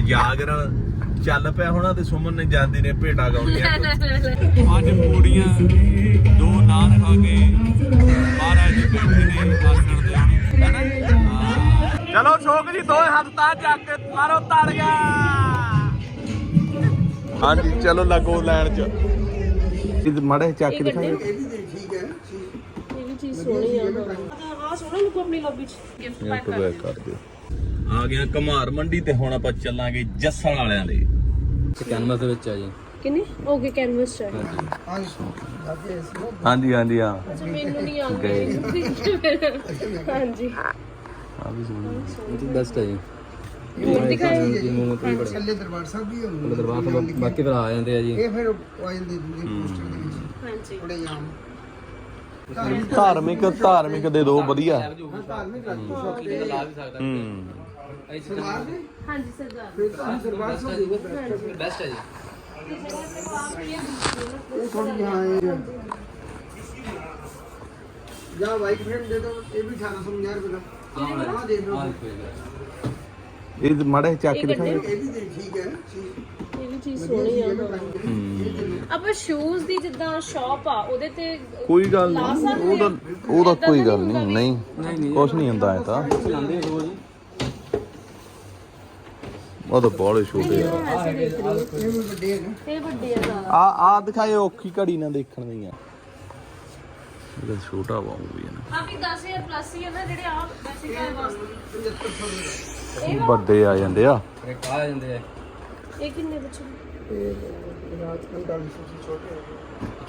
ਜਾਗਰਣ ਚੱਲ ਪਿਆ ਹੋਣਾ ਤੇ ਸੁਮਨ ਨੇ ਜਾਂਦੀ ਨੇ ਭੇਟਾ ਗਾਉਣੀਆਂ ਅੱਜ ਪੂੜੀਆਂ ਦੋ ਨਾਨ ਖਾ ਕੇ ਮਹਾਰਾਜ ਜੀ ਬੈਠੇ ਨੇ ਆਸਣ ਦੇ ਹੈਨਾ? ਚਲੋ ਸ਼ੋਕ ਜੀ ਦੋਏ ਹੱਥ ਤਾਂ ਚੱਕ ਕੇ ਮਾਰੋ ਤਾੜੀਆਂ। ਹਾਂਜੀ ਚਲੋ ਲੱਗੋ ਲੈਣ ਚ। ਇਹ ਮਾੜੇ ਚੱਕ ਕੇ ਦਿਖਾਈ ਇਹ ਵੀ ਚੀਜ਼ ਸੋਹਣੀ ਆ। ਆ ਸੋਹਣਾ ਲੱਗੂ ਆਪਣੀ ਲੌਬੀ ਚ ਗਿਫਟ ਪੈਕ ਤੋਂ ਕਰ ਬੈਕ ਕਰ ਦਿਓ। ਆ ਗਿਆ ਕਮਾਰ ਮੰਡੀ ਤੇ ਹੁਣ ਆਪਾਂ ਚੱਲਾਂਗੇ ਜੱਸਣ ਵਾਲਿਆਂ ਦੇ ਕੈਨਵਸ ਦੇ ਵਿੱਚ ਆ ਜੀ। ਕਿੰਨੇ? ਓਕੇ ਕੈਨਵਸ ਚ ਹਾਂਜੀ। ਹਾਂਜੀ। ਹਾਂ। ਅੱਛਾ ਮੈਨੂੰ ਨਹੀਂ ਆਉਂਦਾ। ਹਾਂਜੀ। ਆ ਵੀ ਸੋਹਣੀ। ਬੈਸਟ ਹੈ ਜੀ। ਹੋਰ ਦਿਖਾਓ। ਜੀ ਮੂੰਹ ਤੇ ਬੜਾ। ਥੱਲੇ ਦਰਬਾਰ ਸਾਹਿਬ ਵੀ ਹੁੰਦੇ ਦਰਬਾਰ ਸਾਹਿਬ ਬਾਕੀ ਫਿਰ ਆ ਜਾਂਦੇ ਆ ਜੀ। ਇਹ ਫਿਰ ਆ ਜਾਂਦੇ ਦੂਜੇ ਪੋਸਟਰ ਦੇ ਵਿੱਚ। ਹਾਂਜੀ। ਬੜੇ ਆਮ। ਧਾਰਮਿਕ ਧਾਰਮਿਕ ਦੇ ਦੋ ਵਧੀਆ। ਧਾਰਮਿਕ ਰਾਜੀ ਲਾ ਵੀ ਸਕਦਾ। ਹੂੰ। ਐਸੇ ਦਰਬਾਰ ਦੇ ਹਾਂਜੀ ਸਰਦਾਰ। ਫਿਰ ਤਾਂ ਦਰਬਾਰ ਸਾਹਿਬ ਦੇ ਬੈਠ ਬੈਸਟ ਹੈ ਜੀ। ਇਹ ਥੋੜੀ ਹਾਂ ਇਹ ਜਾਂ ਵਾਈਟ ਫਰੇਮ ਦੇ ਦੋ ਇਹ ਵੀ 1850 ਰੁਪਏ ਦਾ। ਆਹ ਦੇਖ ਲਓ ਹਾਂ ਕੋਈ ਗੱਲ ਇਹ ਮਾੜੇ ਚੱਕ ਕੇ ਇਹ ਦਿਖਾਈ ਇਹ ਵੀ ਦੇ ਠੀਕ ਹੈ ਠੀਕ ਇਹ ਵੀ ਚੀਜ਼ ਸੋਹਣੀ ਆ ਹੂੰ ਆਪਾਂ ਸ਼ੂਜ਼ ਦੀ ਜਿੱਦਾਂ ਸ਼ਾਪ ਆ ਉਹਦੇ ਤੇ ਕੋਈ ਗੱਲ ਨਹੀਂ ਉਹਦਾ ਕੋਈ ਗੱਲ ਨਹੀਂ ਨਹੀਂ। ਹੁੰਦਾ ਨਹੀਂ ਹੁੰਦਾ ਇਹ ਤਾਂ। ਚਲਾਉਂਦੇ ਰੋਜ਼ ਉਹ ਤਾਂ ਬੜੇ ਛੋਟੇ ਆ। ਇਹ। ਇਹ ਵੱਡੇ ਹੈ ਨਾ ਇਹ ਵੱਡੇ ਆ ਜ਼ਿਆਦਾ ਆ ਆ ਦਿਖਾਏ ਔਖੀ ਘੜੀ ਨਾ ਦੇਖਣ ਦੀ ਆ। ਇਹਦਾ ਛੋਟਾ ਵਾਂਗੂ ਵੀ ਹੈ ਨਾ। ਆ ਵੀ 10000 ਪਲੱਸ ਹੀ ਆ ਨਾ ਜਿਹੜੇ ਆ ਵੈਸੇ ਘਰ ਵਾਸਤੇ? ਇਹ ਵੱਡੇ ਆ ਜਾਂਦੇ ਆ। ਆ ਜਾਂਦੇ ਆ? ਇਹ ਕਿੰਨੇ ਬੱਚੇ ਇਹ ਰਾਤ 45 ਸੌ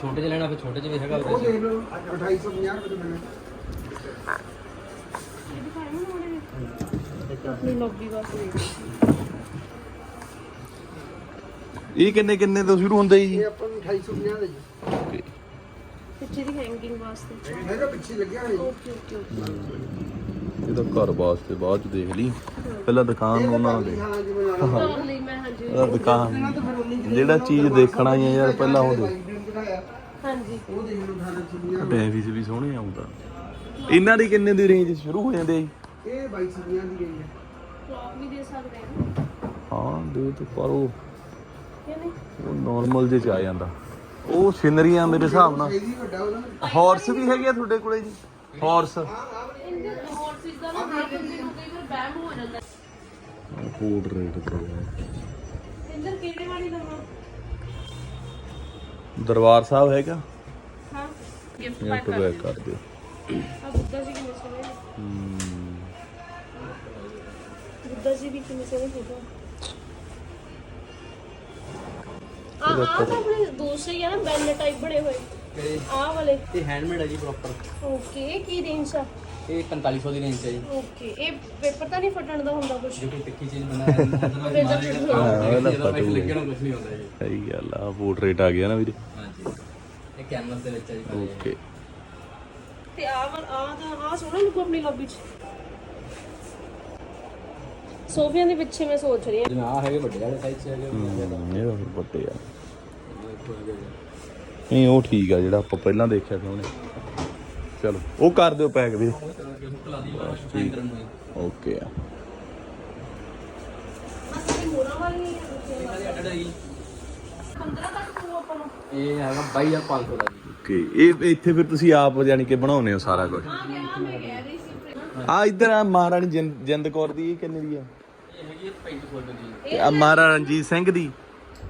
ਛੋਟੇ ਚ ਲੈਣਾ ਫਿਰ ਛੋਟੇ ਚ ਵੀ ਹੈਗਾ ਉਹ ਉਹਦੇ ਦੇਖ ਲਓ 2850 ਰੁਪਏ ਦਾ ਮਿਲਣਾ। ਇਹ ਦਿਖਾਏ ਨਾ ਉਹਨੇ ਆਪਣੀ ਲੌਬੀ ਵਾਸਤੇ ਇਹ ਕਿੰਨੇ ਕਿੰਨੇ ਤੋਂ ਸ਼ੁਰੂ ਹੁੰਦੇ ਜੀ? ਇਹ ਆਪਾਂ ਨੂੰ 2850 ਦਾ ਜੀ। ਪਿੱਛੇ ਦੀ ਹੈਂਗਿੰਗ ਵਾਸਤੇ। ਮੈਂ ਕਿਹਾ ਪਿੱਛੇ ਲੱਗਿਆ ਹੋਇਆ ਓਕੇ ਓਕੇ ਓਕੇ। ਇਹਦਾ ਘਰ ਵਾਸਤੇ ਬਾਅਦ ਚ ਦੇਖ ਲਈ। ਪਹਿਲਾਂ ਦੁਕਾਨ ਨੂੰ ਉਹਨਾਂ ਨੂੰ ਦੇਖ। ਹਾਂ ਜੀ ਬਣਾਉਣਾ ਹਾਂ ਨਹੀਂ ਮੈਂ ਹਾਂਜੀ। ਇਹਦਾ ਦੁਕਾਨ। ਜਿਹੜਾ ਚੀਜ਼ ਦੇਖਣਾ ਹੀ ਯਾਰ ਪਹਿਲਾਂ ਉਹ ਦੇਖ। ਦਿਖਾਇਆ ਹਾਂਜੀ। ਉਹ ਦੇਖ ਲਓ 1850 ਟੈਵਿਸ ਵੀ ਸੋਹਣੇ ਆਉਂਦਾ ਇਹਨਾਂ ਦੀ ਕਿੰਨੇ ਦੀ ਰੇਂਜ ਸ਼ੁਰੂ ਹੋ ਜਾਂਦੇ ਜੀ? ਇਹ 2250 ਦੀ ਗਈ ਹੈ ਕਲੌਕ ਵੀ ਦੇ ਸਕਦੇ ਆ ਹਾਂ ਦੇ ਤੇ ਪਰ। ਉਹ ਨਾਰਮਲ ਜੇ ਚ ਆ ਜਾਂਦਾ। ਉਹ ਸਿਨਰੀਆਂ ਮੇਰੇ ਹਿਸਾਬ ਨਾਲ। ਹਾਰਸ ਵੀ ਹੈਗੇ ਆ ਤੁਹਾਡੇ ਕੋਲੇ ਜੀ। ਹਾਰਸ ਰੇਟ ਇੰਦਰ ਕਿਹੜੇ ਵਾਲੀ ਲਵਾਂ ਦਰਬਾਰ ਸਾਹਿਬ ਹੈਗਾ। ਹਾਂ। ਗਿਫਟ ਪੈਕ ਕਰ ਬੈਕ ਕਰ ਦਿਓ। ਆ ਬੁੱਧਾ ਜੀ ਕਿੰਨੇ ਸੋਹਣੇ ਨੇ। ਹਮ, ਬੁੱਧਾ ਜੀ ਵੀ ਕਿੰਨੇ ਸੋਹਣੇ ਫੋਟੋ ਆ ਆ ਤਾਂ ਆਪਣੇ ਦੂਸਰੇ ਹੀ ਆ ਨਾ ਬੈਲ ਟਾਈਪ ਬਣੇ ਹੋਏ। ਕਿਹੜੇ? ਆ ਵਾਲੇ। ਇਹ ਹੈਂਡਮੇਡ ਹੈ ਜੀ ਪ੍ਰੋਪਰ ਓਕੇ ਕੀ ਰੇਂਜ ਆ? ਇਹ 4500 ਦੀ ਰੇਂਜ ਹੈ ਜੀ। ਓਕੇ ਇਹ ਪੇਪਰ ਤਾਂ ਨਹੀਂ ਫਟਣ ਦਾ ਹੁੰਦਾ ਕੁਝ ਜੇ ਕੋਈ ਤਿੱਖੀ ਚੀਜ਼ ਬਣਾਇਆ ਫਿਰ ਤਾਂ ਹਾਂ, ਇਹਦਾ ਫਟੂ। ਲੱਗਣਾ ਕੁਝ ਨਹੀਂ ਹੁੰਦਾ ਜੀ। ਸਹੀ ਗੱਲ ਆ ਫੂਡ ਰੇਟ ਆ ਗਿਆ ਨਾ ਵੀਰੇ। ਹਾਂਜੀ। ਇਹ ਕੈਨਵਸ ਦੇ ਵਿੱਚ ਹੈ ਜੀ ਓਕੇ ਤੇ ਆ ਵਾਲ ਆ ਤਾਂ ਆ ਸੋਹਣਾ ਲੱਗੂ ਆਪਣੀ ਲੌਬੀ 'ਚ। ਸੋਫਿਆਂ ਦੇ ਪਿੱਛੇ ਮੈਂ ਸੋਚ ਰਹੀ ਹਾਂ। ਜਿਵੇਂ ਆ ਹੈਗੇ ਵੱਡੇ ਵਾਲੇ ਸਾਈਜ਼ ਚ ਹੈਗੇ ਹਮ, ਇਹ ਤਾਂ ਫਿਰ ਵੱਡੇ ਆ। ਨਹੀਂ ਉਹ ਠੀਕ ਆ ਜਿਹੜਾ ਆਪਾਂ ਪਹਿਲਾਂ ਦੇਖਿਆ ਸੀ ਉਹਨੇ। ਚਲੋ ਉਹ ਕਰ ਦਿਓ ਪੈਕ ਵੀ। ਓਕੇ ਆ। ਅਸੀਂ ਮੋਰਾ ਵਾਲੀ ਹੀ ਆ 15 ਤੱਕ ਤੋਂ ਆਪਾਂ ਨੂੰ ਇਹ ਹੈਗਾ 22500 ਦਾ ਜੀ ਓਕੇ ਇਹ ਇੱਥੇ ਫਿਰ ਤੁਸੀਂ ਆਪ ਯਾਨੀ ਕਿ ਬਣਾਉਨੇ ਹੋ ਸਾਰਾ ਕੁਝ? ਆ ਇੱਧਰ ਆ ਮਹਾਰਾਣੀ ਜਿੰਦ ਕੌਰ ਦੀ ਇਹ ਕਿੰਨੇ ਦੀ ਆ? ਇਹ ਹੈਗੀ 3500 ਰੁਪਏ ਦੀ। ਆ ਮਹਾਰਾਣਾ ਰਣਜੀਤ ਸਿੰਘ ਦੀ।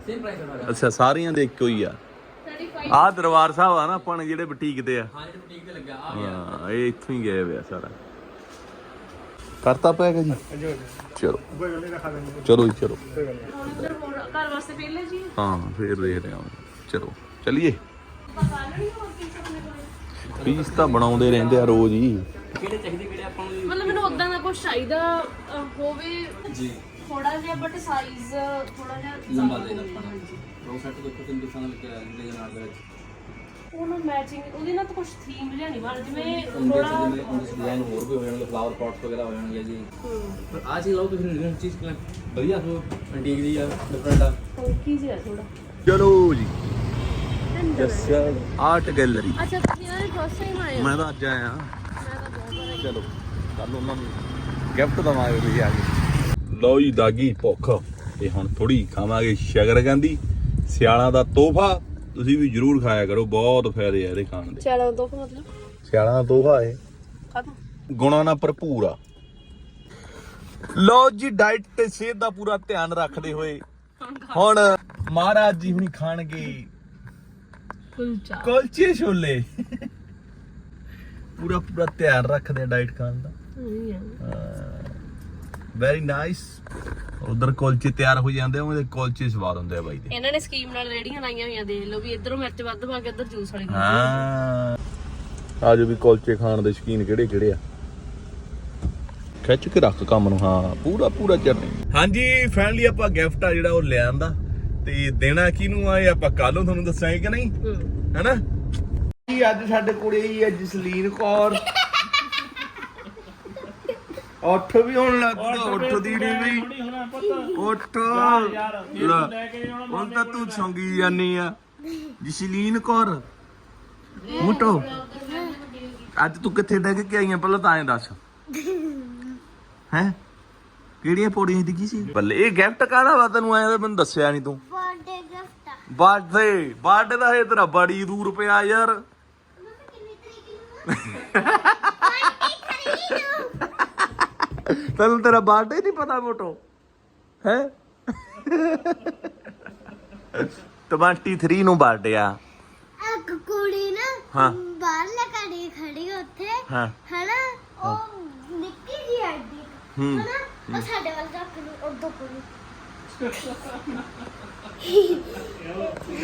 ਸੇਮ ਪ੍ਰਾਈਸ ਹੈ ਅੱਛਾ ਸਾਰੀਆਂ ਦੇ ਇੱਕੋ ਹੀ ਆ। 35 ਆ ਦਰਬਾਰ ਸਾਹਿਬ ਆ ਨਾ ਆਪਾਂ ਨੇ ਜਿਹੜੇ ਬੁਟੀਕ ਤੇ ਆ। ਹਾਂ ਜਿਹੜੇ ਬੁਟੀਕ ਤੇ ਲੱਗਿਆ ਆ। ਹਾਂ ਇਹ ਇੱਥੋਂ ਹੀ ਗਏ ਹੋਇਆ ਸਾਰਾ। ਕਰਤਾ ਪੈਗਾ ਜੀ? ਚਲੋ। ਚਲੋ ਜੀ ਚਲੋ। ਉਧਰ ਹੋਰ ਘਰ ਵਾਸਤੇ ਪਹਿਲੇ ਲੈ ਜੀ ਹਾਂ ਫੇਰ ਦੇਖਦੇ ਹਾਂ ਚਲੋ ਚਲਿਏ। ਪੀਸ ਤਾਂ ਬਣਾਉਂਦੇ ਰਹਿੰਦੇ ਆ ਰੋਜ਼ ਹੀ। ਕਿਹੜੇ ਚਾਹੀਦੇ ਕਿਹੜੇ ਆਪਾਂ ਨੂੰ ਮਤਲਬ ਮੈਨੂੰ ਉਦਾਂ ਦਾ ਕੁਝ ਚਾਹੀਦਾ ਅ, ਹੋਵੇ। ਜੀ। ਥੋੜਾ ਜਿਹਾ ਬਟ ਸਾਈਜ਼ ਥੋੜਾ ਜਿਹਾ ਲੰਬਾ ਜ਼ਿਆਦਾ ਦੇ ਆਪਾਂ। ਰੋ ਸੈੱਟ ਦੇਖੋ ਦਿਸਾਂ ਦਾ ਲੱਗਿਆ ਜਿਹੜੇ ਨਾਲ ਦੇ ਵਿੱਚ। ਉਹਨਾਂ ਮੈਚਿੰਗ ਉਹਦੇ ਨਾਲ ਤਾਂ ਕੁਝ ਥੀਮ ਲਿਆਣੀ ਵਾਲਾ ਜਿਵੇਂ ਥੋੜਾ ਚ ਜਿਵੇਂ ਉਹਦੇ ਡਿਜ਼ਾਈਨ ਹੋਰ ਵੀ ਹੋ ਜਾਣਗੇ ਫਲਾਵਰ ਪੌਟਸ ਵਗੈਰਾ ਹੋ ਜਾਣਗੇ ਜੀ। ਪਰ ਆ ਚੀਜ਼ ਲਾਓ ਤੁਸੀਂ ਨਿਊ ਚੀਜ਼ ਕਿਵੇਂ ਵਧੀਆ ਸੋ ਐਂਟੀਕ ਦੀ ਆ ਡਿਫਰੈਂਟ ਆ। ਫੰਕੀ ਜਿਹਾ ਥੋੜਾ ਚਲੋ ਜੀ। ਯਸ ਆਰਟ ਗੈਲਰੀ ਅੱਛਾ ਤੁਸੀਂ ਇਹਨਾਂ ਦੇ ਫਸਟ ਟਾਈਮ ਆਏ ਹੋ? ਮੈਂ ਤਾਂ ਅੱਜ ਆਇਆ। ਮੈਂ ਤਾਂ ਬਹੁਤ ਵਾਰ ਆਈ। ਚਲੋ ਕੱਲ ਉਹਨਾਂ ਨੂੰ ਗਿਫਟ ਦਵਾਂਗੇ ਤੁਸੀਂ ਆ ਕੇ। ਲਓ ਜੀ ਦਾਗੀ ਭੁੱਖ। ਤੇ ਹੁਣ ਥੋੜੀ ਖਾਵਾਂਗੇ ਸ਼ਕਰਕੰਦੀ ਸਿਆਲਾਂ ਦਾ ਤੋਹਫਾ ਤੁਸੀਂ ਵੀ ਜਰੂਰ ਖਾਇਆ ਕਰੋ ਬਹੁਤ ਫਾਇਦੇ ਆ ਇਹਦੇ ਖਾਣ ਦੇ। ਚਲੋ ਦੋ ਮਤਲਬ? ਸਿਆਲਾਂ ਦਾ ਤੋਹਫਾ ਹੈ ਖਤਮ ਗੁਣਾਂ ਨਾਲ ਭਰਪੂਰ ਆ। ਲੋ ਜੀ ਡਾਈਟ ਤੇ ਸਿਹਤ ਦਾ ਪੂਰਾ ਧਿਆਨ ਰੱਖਦੇ ਹੋਏ ਹੁਣ ਮਹਾਰਾਜ ਜੀ ਹੁਣੀ ਖਾਣਗੇ ਕੁਲਚਾ। ਕੁਲਚੇ ਛੋਲੇ। ਪੂਰਾ ਪੂਰਾ ਧਿਆਨ ਰੱਖਦੇ ਆ ਡਾਈਟ ਖਾਣ ਦਾ। ਵੈਰੀ ਨਾਈਸ ਉਧਰ ਕੁਲਚੇ ਤਿਆਰ ਹੋ ਜਾਂਦੇ ਉਹਦੇ ਕੁਲਚੇ ਸਵਾਦ ਹੁੰਦੇ ਆ ਬਾਈ ਦੇ। ਇਹਨਾਂ ਨੇ ਸਕੀਮ ਨਾਲ ਰੇੜੀਆਂ ਲਾਈਆਂ ਹੋਈਆਂ ਦੇਖ ਲਓ ਵੀ ਇਧਰੋਂ ਮਿਰਚ ਵੱਧ ਪਾ ਕੇ ਇਧਰ ਜੂਸ ਵਾਲੇ ਹਾਂ। ਆਜੋ ਵੀ ਕੁਲਚੇ ਖਾਣ ਦੇ ਸ਼ਕੀਨ ਕਿਹੜੇ ਕਿਹੜੇ ਆ। ਖਿੱਚ ਕੇ ਰੱਖ ਕੰਮ ਨੂੰ ਹਾਂ ਪੂਰਾ ਪੂਰਾ ਚਰਨੀ ਹਾਂਜੀ ਫਾਈਨਲੀ ਆਪਾਂ ਗਿਫਟ ਆ ਜਿਹੜਾ ਉਹ ਲੈ ਆਂਦਾ ਤੇ ਦੇਣਾ ਕਿਹਨੂੰ ਆ ਇਹ ਆਪਾਂ ਕੱਲ ਨੂੰ ਤੁਹਾਨੂੰ ਦੱਸਾਂਗੇ ਕਿ ਨਹੀਂ? ਹੈਨਾ? ਜੀ ਅੱਜ ਸਾਡੇ ਕੋਲੇ ਹੀ ਹੈ ਜਸਲੀਨ ਕੌਰ। ਉੱਠ ਵੀ ਹੁਣ ਲੱਗਦਾ ਉੱਠਦੀ ਨਹੀਂ ਵੀ। ਉੱਠ। ਲੈ, ਹੁਣ ਤਾਂ ਤੂੰ ਸੰਗੀ ਜਾਨੀ ਆ। ਜਸਲੀਨ ਕੌਰ ਮੁੱਟੋ। ਅੱਜ ਤੂੰ ਕਿੱਥੇ ਡਿੱਗ ਕੇ ਆਈਆਂ ਪਹਿਲਾਂ ਤਾਂ ਐਂ ਦੱਸ। ਹੈ? ਕਿਹੜੀਆਂ ਪੌੜੀਆਂ ਡਿੱਗੀ ਸੀ? ਬੱਲੇ ਇਹ ਗਿਫਟ ਕਾਹਦਾ ਵਾ? ਤੈਨੂੰ ਐਂ ਤਾਂ ਮੈਨੂੰ ਦੱਸਿਆ ਨਹੀਂ ਤੂੰ। ਬਰਥਡੇ ਗਿਫਟ ਆ। ਬਰਥਡੇ ਬਰਥਡੇ ਦਾ ਇਹ ਤੇਰਾ ਬੜੀ ਦੂਰ ਪਿਆ ਯਾਰ। ਮੰਮਾ ਕਿੰਨੀ ਤਰੀਕ ਨੂੰ ਤੈਨੂੰ ਤੇਰਾ ਬਰਥਡੇ ਨਹੀਂ ਪਤਾ ਮੋਟੋ ਹੈ? 23 ਨੂੰ ਬਰਥਡੇ ਆ। ਇੱਕ ਕੁੜੀ ਨਾ ਹਾਂ। ਬਾਹਰ ਲਗਾੜੀ ਖੜੀ ਉੱਥੇ ਹਾਂ। ਹਨਾ? ਉਹ ਨਿੱਕੀ ਜੀ ਆਡੀ ਹੂੰ ਹਨਾ? ਉਹ ਸਾਡੇ ਵੱਲ ਰੱਖ ਲਈ ਉਦੋਂ ਕੁੜੀ।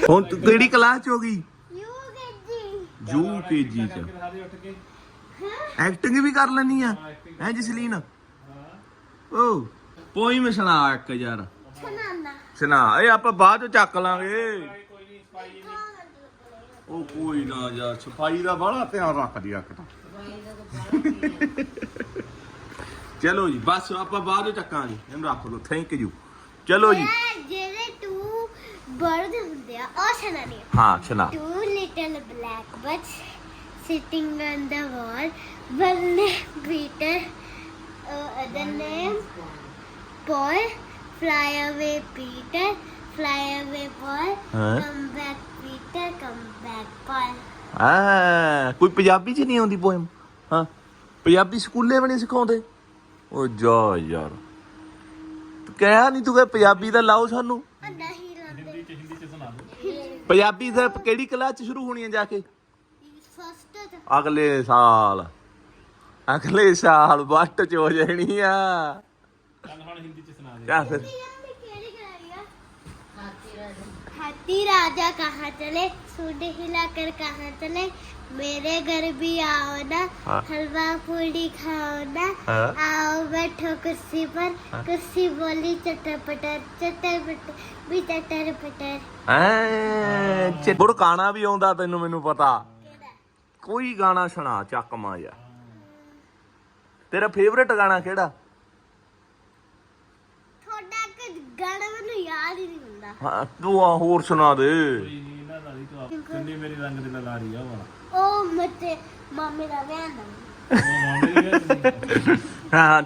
ਹੁਣ ਤੂੰ ਕਿਹੜੀ ਕਲਾਸ ਚ ਹੋ ਗਈ? ਯੂ ਜੀ ਯੂ ਜੀ ਚ। ਐਕਟਿੰਗ ਵੀ ਕਰ ਲੈਣੀ ਆ। ਹੈ ਜਸਲੀਨ? ਓ ਪੋਇਮ ਸੁਣਾ ਇੱਕ ਯਾਰ। ਸੁਣਾਣਾ ਸੁਣਾ। ਇਹ ਆਪਾਂ ਬਾਅਦ ਚ ਚੱਕ ਲਾਂਗੇ। ਉਹ ਕੋਈ ਨਾ ਯਾਰ ਸਫ਼ਾਈ ਦਾ ਬੜਾ ਧਿਆਨ ਰੱਖਦੀ ਆ ਤਾਂ। ਚਲੋ ਜੀ ਬਸ ਆਪਾਂ ਬਾਅਦ ਚ ਚੱਕਾਂਗੇ। ਇਹਨੂੰ ਰੱਖ ਲਓ ਥੈਂਕ ਯੂ ਚਲੋ ਜੀ। ਜਿਹੜੇ ਟੂ ਬਰਡ ਹੁੰਦੇ ਆ ਉਹ ਸੁਣਾਣੀ ਹਾਂ ਸੁਣਾ। Two little black birds sitting on the wall. One Peter, uh, other name Paul. Fly away, Peter. Fly away, Paul. Huh? Come back, Peter. Come back, Paul. ਆ ਕੋਈ ਪੰਜਾਬੀ ਚ ਨਹੀਂ ਆਉਂਦੀ ਪੋਇਮ ਹਾਂ ਪੰਜਾਬੀ ਸਕੂਲੇ ਵੀ ਨਹੀਂ ਸਿਖਾਉਂਦੇ ਉਹ ਜਾ ਯਾਰ ਕਹਿਆ ਨਹੀਂ ਤੂੰ ਕਹੇ ਪੰਜਾਬੀ ਦਾ ਲਾਓ ਸਾਨੂੰ ਨਹੀਂ ਲਾਉਂਦੇ ਪੰਜਾਬੀ ਦਾ ਕਿਹੜੀ ਕਲਾਸ ਚ ਸ਼ੁਰੂ ਹੋਣੀ ਹੈ ਜਾ ਕੇ ਫਸਟ ਅਗਲੇ ਸਾਲ ਅਗਲੇ ਸਾਲ ਬੱਟ ਚ ਹੋ ਜਾਣੀ ਆ ਚੱਲ ਹੁਣ ਹਿੰਦੀ ਚ ਸੁਣਾ ਦੇ ਕਿਆ ਫਿਰ ਕਿਹੜੀ ਕਰਾਈ ਆ हाथी राजा कहाँ चले सूट हिलाकर कहाँ चले मेरे घर भी आओ ना हाँ। हलवा पूरी खाओ ना हाँ। आओ बैठो कुर्सी पर कुर्सी बोली चटर पटर चटर पटर भी चटर पटर ਐ ਚਿੱਬੜ ਗਾਣਾ ਵੀ ਆਉਂਦਾ ਤੈਨੂੰ ਮੈਨੂੰ ਪਤਾ ਕੋਈ ਗਾਣਾ ਸੁਣਾ ਚੱਕ ਮਾ ਯਾਰ ਤੇਰਾ ਫੇਵਰੇਟ ਗਾਣਾ ਕਿਹੜਾ? ਤੁਹਾਡਾ ਇੱਕ ਗਾਣਾ ਮੈਨੂੰ ਯਾਦ ਹੀ ਨਹੀਂ ਹੁੰਦਾ। ਹਾਂ ਤੂੰ ਹੋਰ ਸੁਣਾ ਦੇ।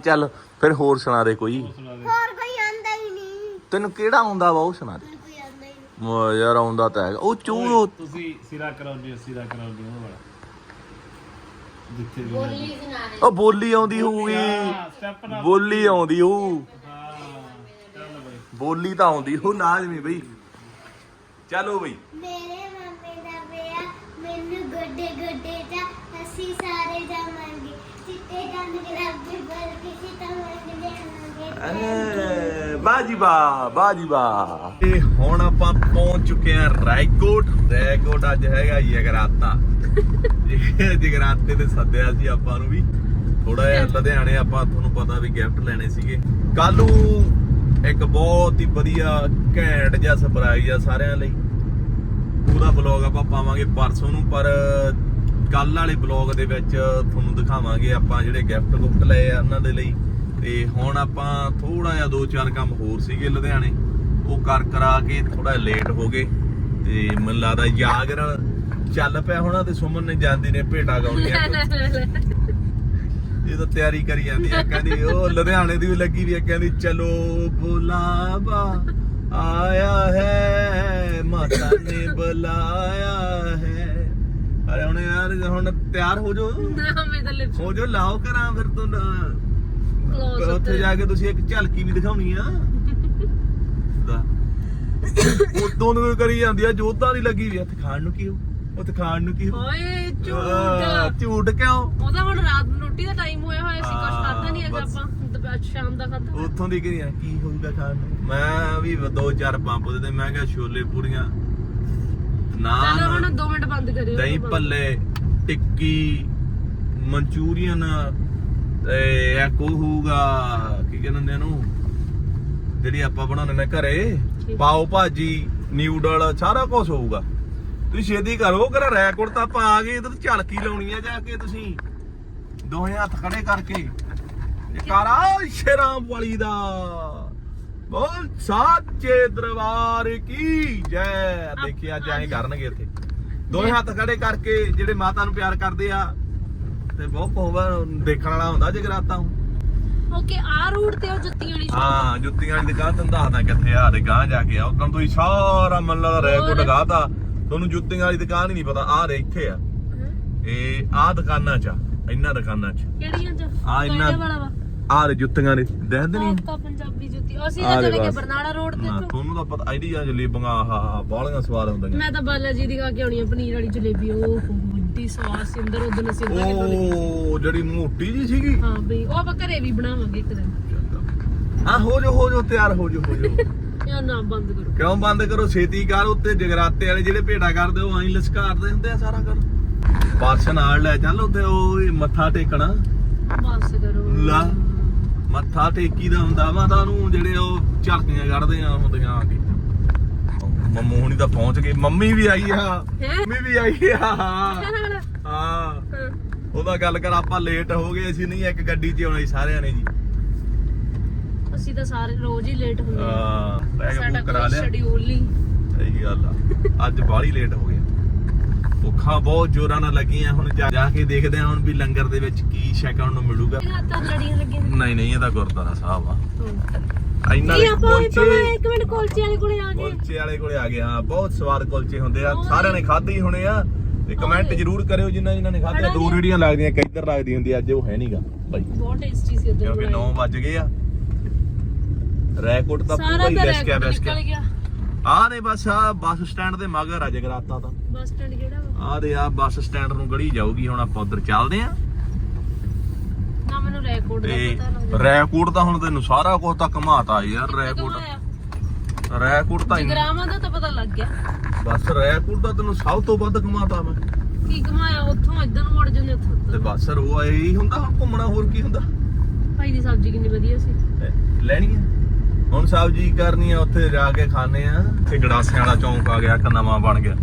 ਚੱਲ ਫਿਰ ਹੋਰ ਸੁਣਾ ਦੇ ਕੋਈ। ਹੋਰ ਕੋਈ ਆਂਦਾ ਹੀ ਨਹੀਂ। ਤੈਨੂੰ ਕਿਹੜਾ ਆਉਂਦਾ ਵਾ ਉਹ ਸੁਣਾ ਦੇ। ਕੋਈ ਆਂਦਾ ਹੀ ਨਹੀਂ। ਮੋ ਯਾਰ ਆਉਂਦਾ ਤਾਂ ਹੈਗਾ। ਉਹ ਚੂਹੋ ਤੁਸੀਂ ਸਿਰਾ ਕਰਾਉਂਦੇ ਸਿਰਾ ਕਰਾਉਂਦੇ ਉਹ ਵਾਲਾ। ਜਿੱਥੇ ਵੀ ਉਹ ਬੋਲੀ ਆਉਂਦੀ ਹੋਊਗੀ। ਸਟੈਪ ਨਾਲ ਬੋਲੀ ਆਉਂਦੀ ਹੋਊ। ਹਾਂ। ਚੱਲ ਬਈ ਬੋਲੀ ਤਾਂ ਆਉਂਦੀ ਹੋ ਲਾਜ਼ਮੀ ਬਈ। ਚਲੋ ਬਈ। ਮੇਰੇ ਮਾਮੇ ਦਾ ਵਿਆਹ ਮੈਨੂੰ ਗੋਡੇ ਗੋਡੇ ਦਾ ਅਸੀਂ ਸਾਰੇ ਜਾਵਾਂਗੇ। ਚਿੱਟੇ ਦੰਦ ਗੁਲਾਬੀ ਬਲ ਕਿਸੇ ਤਾਂ ਮੰਗ ਲੈਣਗੇ ਐ, ਬਾਜੀ ਬਾ ਬਾਜੀ ਬਾ। ਤੇ ਹੁਣ ਆਪਾਂ ਪਹੁੰਚ ਚੁੱਕੇ ਆ ਰਾਏਕੋਟ। ਰਾਏਕੋਟ ਅੱਜ ਹੈਗਾ ਜਗਰਾਤਾ। ਜਗਰਾਤੇ ਤੇ ਸੱਦਿਆ ਸੀ ਆਪਾਂ ਨੂੰ ਵੀ। ਥੋੜਾ ਜਿਹਾ ਲੁਧਿਆਣੇ ਆਪਾਂ ਤੁਹਾਨੂੰ ਪਤਾ ਵੀ ਗਿਫਟ ਲੈਣੇ ਸੀਗੇ। ਕੱਲ ਨੂੰ ਇੱਕ ਬਹੁਤ ਹੀ ਵਧੀਆ ਘੈਂਟ ਜਿਹਾ ਸਰਪ੍ਰਾਈਜ਼ ਆ ਸਾਰਿਆਂ ਲਈ। ਪੂਰਾ ਬਲੌਗ ਆਪਾਂ ਪਾਵਾਂਗੇ ਪਰਸੋਂ ਨੂੰ, ਪਰ ਕੱਲ ਵਾਲੇ ਬਲੌਗ ਦੇ ਵਿੱਚ ਤੁਹਾਨੂੰ ਦਿਖਾਵਾਂਗੇ ਆਪਾਂ ਜਿਹੜੇ ਗਿਫਟ ਗੁਫਟ ਲਏ ਆ ਉਹਨਾਂ ਦੇ ਲਈ। ਤੇ ਹੁਣ ਆਪਾਂ ਥੋੜਾ ਜਿਹਾ ਦੋ ਚਾਰ ਕੰਮ ਹੋਰ ਸੀਗੇ ਲੁਧਿਆਣੇ। ਉਹ ਕਰ ਕਰਾ ਕੇ ਥੋੜਾ ਲੇਟ ਹੋ ਗਏ ਤੇ ਮੈਨੂੰ ਲੱਗਦਾ ਜਾਗਰਣ ਚੱਲ ਪਿਆ ਹੋਣਾ ਤੇ ਸੁਮਨ ਨੇ ਜਾਂਦੀ ਨੇ ਭੇਟਾ ਗਾਉਣੀਆਂ ਇਹ ਤਾਂ ਤਿਆਰੀ ਕਰੀ ਜਾਂਦੀ ਆ ਕਹਿੰਦੀ ਉਹ ਲੁਧਿਆਣੇ ਦੀ ਵੀ ਲੱਗੀ ਵੀ ਆ ਕਹਿੰਦੀ ਚਲੋ ਬੁਲਾਵਾ ਆਇਆ ਹੈ ਮਾਤਾ ਨੇ ਬੁਲਾਇਆ ਹੈ। ਅਰੇ ਹੁਣ ਯਾਰ ਹੁਣ ਤਿਆਰ ਹੋ ਜਾਓ। ਨਾ ਮੈਂ ਤਾਂ ਲਿਪਸ ਹੋ ਜਾਓ ਲਾਓ ਕਰਾਂ ਫਿਰ ਤੋਂ ਕਲੋਜ਼ ਉੱਥੇ ਜਾ ਕੇ ਤੁਸੀਂ ਇੱਕ ਝਲਕੀ ਵੀ ਦਿਖਾਉਣੀ ਆ। ਦਾ ਉਦੋਂ ਨੂੰ ਕਰੀ ਜਾਂਦੀ ਆ ਜੋਧਾਂ ਦੀ ਲੱਗੀ ਵੀ ਉੱਥੇ ਖਾਣ ਨੂੰ ਕੀ ਹੋ? ਉੱਥੇ ਖਾਣ ਨੂੰ ਕੀ ਹੋ? ਓਏ ਆਹ, ਝੂਠ ਝੂਠ ਕਿਉਂ? ਉਹਦਾ ਹੁਣ ਰਾਤ ਨੂੰ ਰੋਟੀ ਦਾ ਟਾਈਮ ਹੋਇਆ ਹੋਇਆ ਸੀ ਕੁਝ ਖਾਦਾ ਨਹੀਂ ਅਜੇ ਬਸ। ਆਪਾਂ। ਦੁਪਹਿਰ ਸ਼ਾਮ ਦਾ ਖਾਦਾ ਉੱਥੋਂ ਦੀ ਕਰੀਆਂ ਕੀ ਹੋਊਗਾ ਖਾਣ ਨੂੰ? ਮੈਂ ਵੀ ਦੋ ਚਾਰ ਪੰਪ ਦੇ ਤੇ ਮੈਂ ਕਿਹਾ ਛੋਲੇ ਪੂਰੀਆਂ ਚਲੋ ਹੁਣ ਨਾਨ 2 ਮਿੰਟ ਬੰਦ ਕਰਿਓ। ਦਹੀਂ ਭੱਲੇ ਟਿੱਕੀ ਮਨਚੂਰੀਅਨ ਤੇ ਉਹ ਹੋਊਗਾ ਕੀ ਕਹਿੰਦੇ ਇਹਨੂੰ? ਜਿਹੜੀ ਆਪਾਂ ਬਣਾਉਂਦੇ ਨੇ ਘਰੇ ਪਾਓ ਭਾਜੀ ਨਿਊਡਲ ਸਾਰਾ ਕੁਝ ਹੋਊਗਾ। ਤੁਸੀਂ ਛੇਤੀ ਕਰੋ ਕਰ ਰੈਕੋਰਡ ਤਾਂ ਆਪਾਂ ਆ ਗਏ ਤੇ ਝਲਕੀ ਲਾਉਣੀ ਆ ਜਾ ਕੇ ਤੁਸੀਂ। ਦੋਹੇ ਹੱਥ ਖੜੇ ਕਰਕੇ। ਕਾਰਾ ਸ਼ੇਰਾਮ ਵਾਲੀ ਦਾ। ਬੋਲ ਸਾਚੇ ਦਰਬਾਰ ਕੀ ਜੈ। ਦੇਖੀ ਅੱਜ ਐਂ ਕਰਨਗੇ ਇੱਥੇ। ਦੋਹੇ ਹੱਥ ਖੜੇ ਕਰਕੇ ਜਿਹੜੇ ਮਾਤਾ ਨੂੰ ਪਿਆਰ ਕਰਦੇ ਆ ਤੇ ਬਹੁਤ ਕੋਵਰ ਦੇਖਣ ਵਾਲਾ ਹੁੰਦਾ ਜਗਰਾਤਾ ਨੂੰ। ਓਕੇ ਆ ਰੂਟ ਤੇ ਉਹ ਜੁੱਤੀਆਂ ਵਾਲੀ ਹਾਂ ਜੁੱਤੀਆਂ ਦੀ ਦੁਕਾਨ ਤੁਹਾਨੂੰ ਦੱਸਦਾ ਕਿੱਥੇ ਆ ਦੇ ਗਾਂ ਜਾ ਕੇ ਆ। ਉਦੋਂ ਤੁਸੀਂ ਸਾਰਾ ਮਨ ਲਾ ਰੈਕੋਰਡ? ਗਾਤਾ ਤੁਹਾਨੂੰ ਜੁੱਤੀਆਂ ਵਾਲੀ ਦੁਕਾਨ ਹੀ ਨਹੀਂ ਪਤਾ। ਆ ਦੇ ਇੱਥੇ ਆ? ਇਹ ਆ ਦੁਕਾਨਾਂ ਚ ਆ ਇਹਨਾਂ ਦੁਕਾਨਾਂ ਚ। ਕਿਹੜੀਆਂ ਚ? ਆ ਵਾਲਾ ਵਾ। ਆ ਦੇ ਜੁੱਤੀਆਂ ਦੇ ਦੇਖਦੇ ਨਹੀਂ? ਪੰਜਾਬੀ ਜੁੱਤੀ। ਅਸੀਂ ਤਾਂ ਚਲੇ ਗਏ। ਬਰਨਾਲਾ ਰੋਡ ਤੇ ਤੋਂ ਤੁਹਾਨੂੰ ਤਾਂ ਪਤਾ ਆਈਡੀਆ ਜਲੇਬੀਆਂ ਆਹ ਆਹ ਬਾਲੀਆਂ ਸਵਾਦ ਹੁੰਦੀਆਂ। ਮੈਂ ਤਾਂ ਬਾਲਾ ਜੀ ਦੀ ਖਾ ਕੇ ਆਉਣੀ ਆ ਪਨੀਰ ਵਾਲੀ ਜਲੇਬੀ ਉਹ ਵੱਡੀ ਸਵਾਦ ਸਿੰਦਰ ਉਦੋਂ ਅਸੀਂ ਉਹਨਾਂ ਉਹ ਜਿਹੜੀ ਮੋਟੀ ਜੀ ਸੀਗੀ। ਹਾਂ ਬਈ ਉਹ ਆਪਾਂ ਘਰੇ ਵੀ ਬਣਾਵਾਂਗੇ ਇੱਕ ਦਿਨ। ਆ ਹੋ ਜੋ ਹੋ ਜੋ ਤਿਆਰ ਹੋ ਜੋ ਹੋ ਜੋ ਯਾ ਨਾ ਬੰਦ ਕਰੋ। ਕਿਉਂ ਬੰਦ ਕਰੋ? ਛੇਤੀ ਕਰ ਉੱਤੇ ਜਗਰਾਤੇ ਵਾਲੇ ਜਿਹੜੇ ਭੇਟਾ ਕਰਦੇ ਉਹ ਐਂ ਲਸਕਾਰਦੇ ਹੁੰਦੇ ਆ ਸਾਰਾ ਕਰ ਪਰਸ ਨਾਲ ਲੈ ਚੱਲ ਉੱਤੇ ਉਹ ਹੀ ਮੱਥਾ ਟੇਕਣਾ। ਬਸ ਕਰੋ। ਲਾ। ਮੱਥਾ ਟੇਕੀ ਦਾ ਹੁੰਦਾ ਮਾਤਾ ਨੂੰ ਜਿਹੜੇ ਉਹ ਝਲਕੀਆਂ ਕੱਢਦੇ ਆ ਹੁੰਦੀਆਂ ਆ ਕੇ। ਮੰਮੂ ਹੁਣੀ ਤਾਂ ਪਹੁੰਚ ਗਏ ਮੰਮੀ ਵੀ ਆਈ ਆ? ਮੰਮੀ ਵੀ ਆਈ ਆ। ਹਾਂ। ਉਹਦਾ ਗੱਲ ਕਰ ਆਪਾਂ ਲੇਟ ਹੋ ਗਏ ਅਸੀਂ ਨਹੀਂ ਇੱਕ ਗੱਡੀ 'ਚ ਆਉਣਾ ਸੀ ਸਾਰਿਆਂ ਨੇ ਜੀ। ਅਸੀਂ ਤਾਂ ਸਾਰੇ ਰੋਜ਼ ਹੀ ਲੇਟ ਹੁੰਦੇ ਹਾਂ ਸਾਡਾ ਕਰਾ ਲਿਆ। ਸ਼ਡਿਊਲ ਨਹੀਂ। ਸਹੀ ਗੱਲ ਆ। ਅੱਜ ਬਾਹਲੀ ਲੇਟ ਹੋ ਗਿਆ ਭੁੱਖਾਂ ਬਹੁਤ ਜ਼ੋਰਾਂ ਨਾਲ ਲੱਗੀਆਂ ਹੁਣ ਜਾ ਕੇ ਦੇਖਦੇ ਹਾਂ ਹੁਣ ਵੀ ਲੰਗਰ ਦੇ ਵਿੱਚ ਕੀ ਛਕਣ ਨੂੰ ਮਿਲੂਗਾ। ਨਹੀਂ ਨਹੀਂ ਇਹ ਤਾਂ ਗੁਰਦੁਆਰਾ ਸਾਹਿਬ ਆ। ਇੰਨਾ ਕੁਲਚੇ ਇੱਕ ਮਿੰਟ ਕੁਲਚੇ ਵਾਲੇ ਕੋਲੇ ਆ ਗਏ। ਕੁਲਚੇ ਵਾਲੇ ਕੋਲੇ ਆ ਗਏ ਹਾਂ ਬਹੁਤ ਸਵਾਦ ਕੁਲਚੇ ਹੁੰਦੇ ਆ। ਸਾਰਿਆਂ ਨੇ ਖਾਧੇ ਹੀ ਹੋਣੇ ਆ। ਤੇ ਕਮੈਂਟ। ਜ਼ਰੂਰ ਕਰਿਓ ਜਿਨ੍ਹਾਂ ਜਿਨ੍ਹਾਂ ਨੇ ਖਾਧੇ। ਦੋ ਰੇੜੀਆਂ ਲੱਗਦੀਆਂ ਇੱਕ ਇੱਧਰ ਲੱਗਦੀ ਹੁੰਦੀ ਅੱਜ ਉਹ ਹੈ ਨਹੀਂਗਾ ਬਾਈ। ਬਹੁਤ ਟੇਸਟੀ ਸੀ ਉਧਰ ਕਿਉਂਕਿ 9 ਵੱਜ ਗਏ ਆ। ਰੈਕੋਰਡ ਤਾਂ ਪੂਰਾ ਹੀ ਬੈਸ ਗਿਆ ਬੈਸ ਗਿਆ। ਆ ਨੇ ਬਸ ਆ ਬੱਸ ਸਟੈਂਡ ਦੇ ਮਗਰ ਆ ਜਗਰਾਤਾ ਤਾਂ। ਬੱਸ ਸਟੈਂਡ ਕਿਹੜਾ ਵਾ? ਆ ਦੇ ਆ ਬੱਸ ਸਟੈਂਡ ਨੂੰ ਗੜੀ ਜਾਊਗੀ ਹੁਣ ਆਪਾਂ ਉਧਰ ਚੱਲਦੇ ਆ। ਨਾ ਮੈਨੂੰ ਰੈਕੋਰਡ ਦਾ ਪਤਾ ਲੱਗ ਰੈਕੋਰਡ ਤਾਂ ਹੁਣ ਤੈਨੂੰ ਸਾਰਾ ਕੁਝ ਤਾਂ ਘਮਾਤਾ ਯਾਰ ਰੈਕੋਰਡ ਰੈਕੋਰਡ ਤਾਂ ਜਗਰਾਵਾਂ ਦਾ ਤਾਂ ਪਤਾ ਲੱਗ ਗਿਆ। ਬਸ ਰੈਕੋਰਡ ਤਾਂ ਤੈਨੂੰ ਸਭ ਤੋਂ ਵੱਧ ਘਮਾਤਾ ਮੈਂ। ਕੀ ਕਮਾਇਆ ਉੱਥੋਂ ਇੱਧਰ ਨੂੰ ਮੁੜ ਜਾਂਦੇ ਉੱਥੋਂ ਤੇ ਬਸ ਰੋ ਇਹੀ ਹੁੰਦਾ ਹੁਣ ਘੁੰਮਣਾ ਹੋਰ ਕੀ ਹੁੰਦਾ? ਭਾਈ ਦੀ ਸਬਜ਼ੀ ਕਿੰਨੀ ਵਧੀਆ ਸੀ। ਲੈਣੀ ਆ। ਹੁਣ ਸਬਜ਼ੀ ਕਰਨੀ ਆ ਉੱਥੇ ਜਾ ਕੇ ਖਾਣੇ ਆ। ਤੇ ਗੜਾਸਿਆਂ ਵਾਲਾ ਚੌਂਕ ਆ ਗਿਆ ਇੱਕ ਨਵਾਂ ਬਣ ਗਿਆ।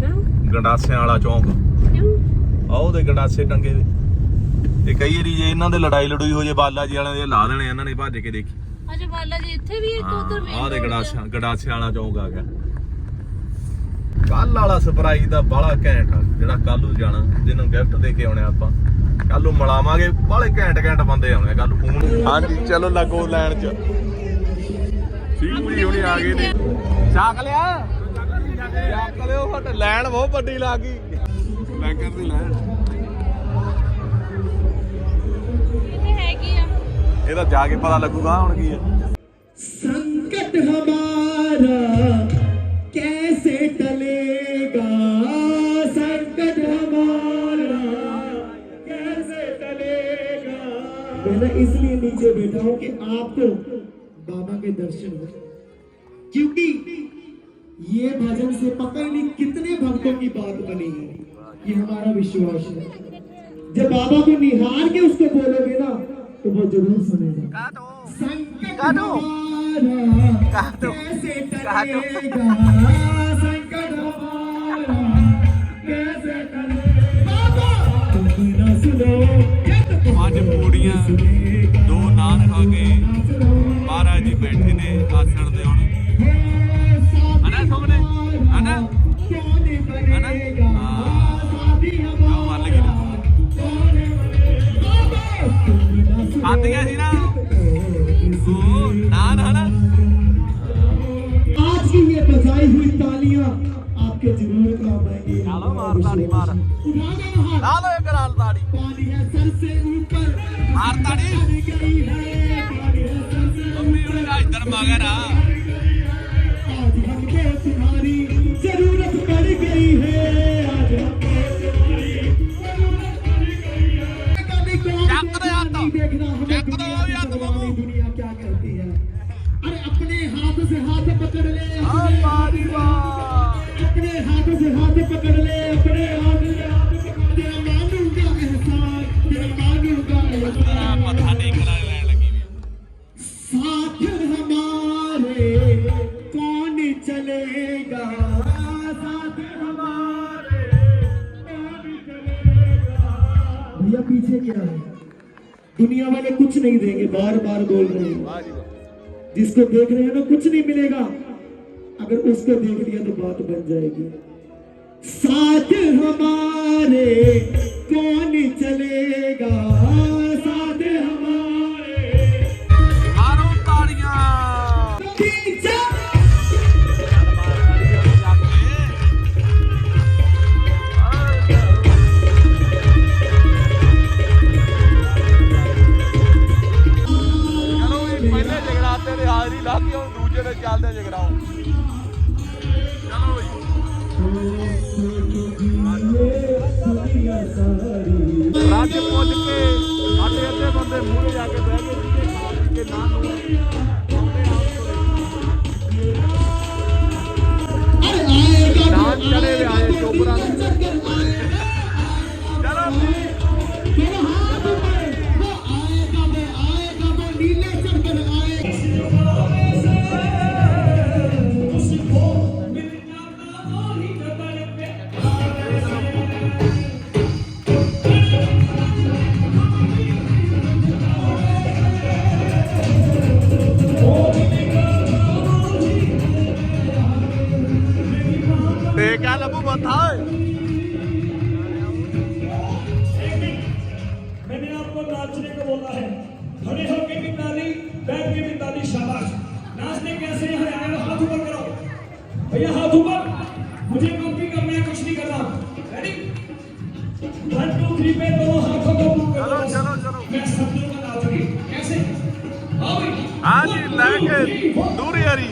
ਕਿਉਂ? ਗੰਡਾਸਿਆਂ ਵਾਲਾ ਚੌਂਕ। ਕਿਉਂ? ਆ ਉਹਦੇ ਗੰਡਾਸੇ ਟੰਗੇ ਵੇ ਤੇ ਕਈ ਵਾਰੀ ਜੇ ਇਹਨਾਂ ਦੇ ਲੜਾਈ ਲੜੂਈ ਹੋ ਜੇ ਬਾਲਾ ਜੀ ਵਾਲਿਆਂ ਦੇ ਲਾ ਦੇਣੇ ਇਹਨਾਂ ਨੇ ਭੱਜ ਕੇ ਦੇਖੀ। ਅਜੇ ਬਾਲਾ ਜੀ ਇੱਥੇ ਵੀ ਇੱਕ ਉਧਰ ਆ ਦੇ ਗੰਡਾਸਿਆਂ ਗੰਡਾਸਿਆਂ ਵਾਲਾ ਚੌਂਕ ਆ ਗਿਆ। ਕੱਲ ਵਾਲਾ ਸਰਪ੍ਰਾਈਜ਼ ਦਾ ਬਾਲਾ ਘੈਂਟ ਆ ਜਿਹੜਾ ਕੱਲ ਨੂੰ ਜਾਣਾ ਜਿਹਨੂੰ ਗਿਫਟ ਦੇ ਕੇ ਆਉਣੇ ਆਪਾਂ। ਕੱਲ ਨੂੰ ਮਿਲਾਵਾਂਗੇ ਬਾਲੇ ਘੈਂਟ ਘੈਂਟ ਬੰਦੇ ਆਉਣੇ ਕੱਲ ਫੋਨ ਹਾਂਜੀ ਚਲੋ ਲੱਗੋ ਲੈਣ ਚ। ਸੀਪੀ ਹੁਣੀ ਆ ਗਏ ਨੇ। ਛਾਕ ਲਿਆ। ਛਾਕ ਲਿਓ ਫਟ ਲੈਣ ਬਹੁਤ ਵੱਡੀ ਲਾ ਗਈ। ਬੈਂਕਰ ਦੀ ਲੈਣ ਇਹਦਾ ਜਾ ਕੇ ਪਤਾ ਲੱਗੂਗਾ ਹੁਣ ਕੀ ਹੈ ਸੰਕਟ ਹਮਾਰਾ बैठा हूँ कि आपको बाबा के दर्शन हो। क्योंकि ये भजन से पता नहीं कितने भक्तों की बात बनी है ये हमारा विश्वास है। जब बाबा को निहार के उसको बोलोगे ना तो वो ज़रूर सुनेगा। संकट कैसे टलेगा? ਬੈਠੇ ਨੇ ਆਸਣ भैया, पीछे क्या है? दुनिया वाले कुछ नहीं देंगे बार बार बोल रहे हैं। जिसको देख रहे हैं ना, कुछ नहीं मिलेगा। अगर उसको देख लिया तो बात बन जाएगी। साथ हमारे कौन चलेगा? भैया हाथ ऊपर मुझे कॉपी करना है कुछ नहीं करना रेडी वन टू थ्री पे दोनों हाथों को मूव करो चलो चलो मैं सब लोग बता चुकी कैसे हाँ जी लैग दूरी हरी